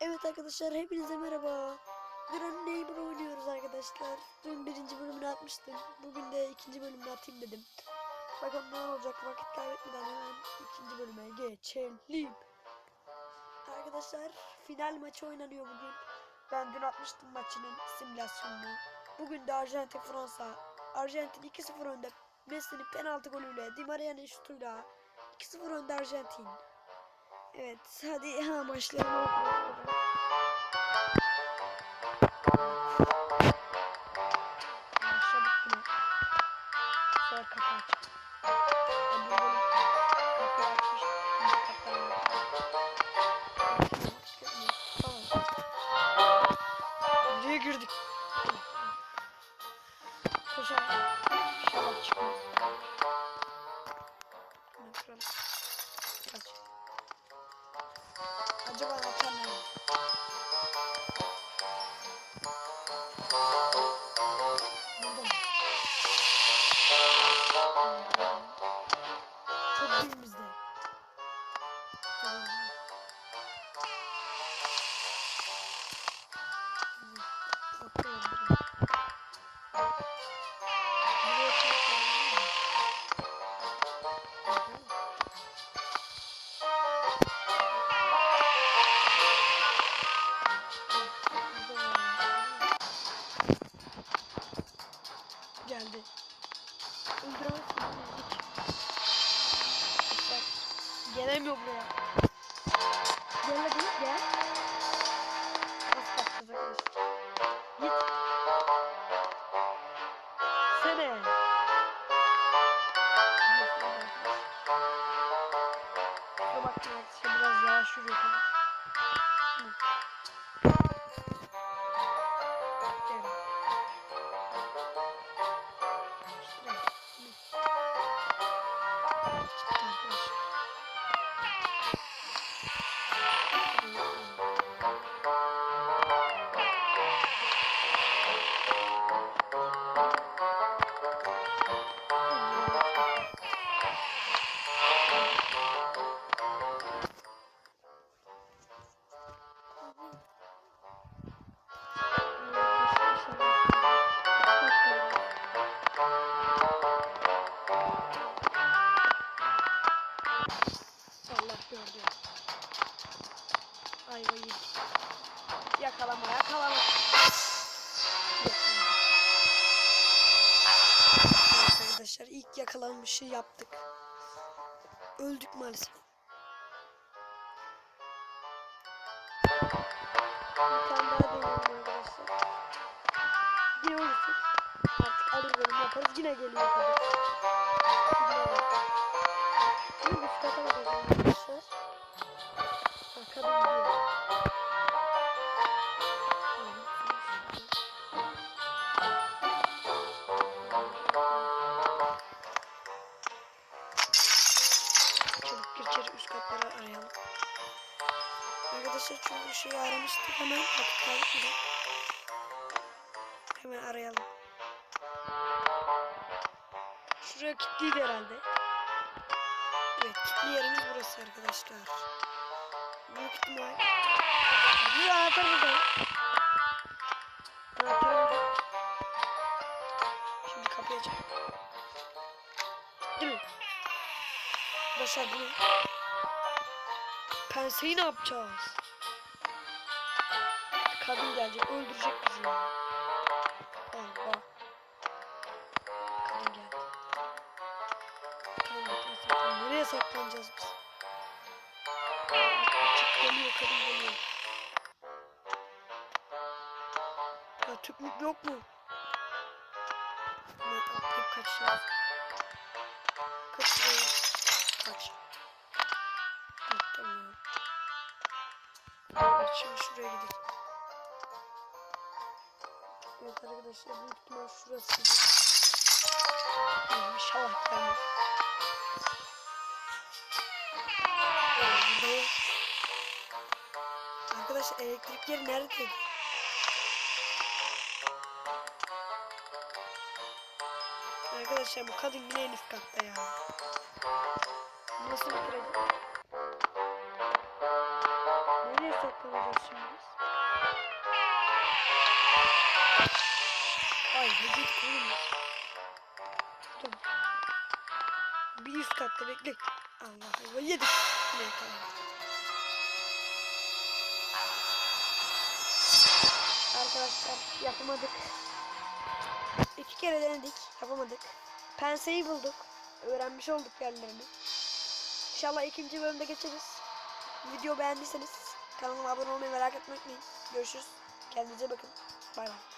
Evet arkadaşlar hepinize merhaba. Grand Neighbor oynuyoruz arkadaşlar. Dün birinci bölümünü atmıştım. Bugün de ikinci bölümünü atayım dedim. Bakalım ne olacak vakit kaybetmeden hemen ikinci bölüme geçelim. Arkadaşlar final maçı oynanıyor bugün. Ben dün atmıştım maçının simülasyonunu. Bugün de Arjantin Fransa. Arjantin 2-0 önde. Messi'nin penaltı golüyle, Di Maria'nın şutuyla 2-0 önde Arjantin. Evet hadi ha, başlayalım. Başladık bile. Sonra Thank you. Herkese Arkadaşlar ilk yakalanmışı yaptık. Öldük maalesef. Bir tane daha deneyelim arkadaşlar. Olursak artık alır bölüm yaparız. Yine geliyor kadar. Arkadaşlar çünkü şeyi aramıştık hemen vakit kaybetmeden. Hemen arayalım. Şuraya kilitliydi herhalde. Evet kilitli yerimiz burası arkadaşlar. Büyük ihtimal. Bir anahtar burada. Anahtar burada. Şimdi kapıyı açalım. Değil mi? Arkadaşlar bu ne? Penseyi ne yapacağız? Kadın gelecek öldürecek bizi. Allah. Kadın geldi. Tamam, tamam. Nereye saklanacağız biz? Çık geliyor kadın geliyor. Ya tüp müp yok mu? Hemen atlayıp kaçacağız. Kaç şuraya. Kaç. Tamam. Evet, şimdi şuraya gidelim. Evet arkadaşlar büyük ihtimal şurası. İnşallah gelmez. Evet. Arkadaşlar elektrik yeri neredeydi? Arkadaşlar bu kadın yine en katta ya. Nasıl bitirecek? Nereye saklanacağız şimdi biz? Ay ne biz? Tamam. Bir üst katta bekle. Allah Allah yedik. Tamam. Arkadaşlar yapamadık. İki kere denedik yapamadık. Penseyi bulduk. Öğrenmiş olduk yerlerini. İnşallah ikinci bölümde geçeriz. Video beğendiyseniz kanalıma abone olmayı merak etmeyin. Görüşürüz. Kendinize bakın. Bay bay.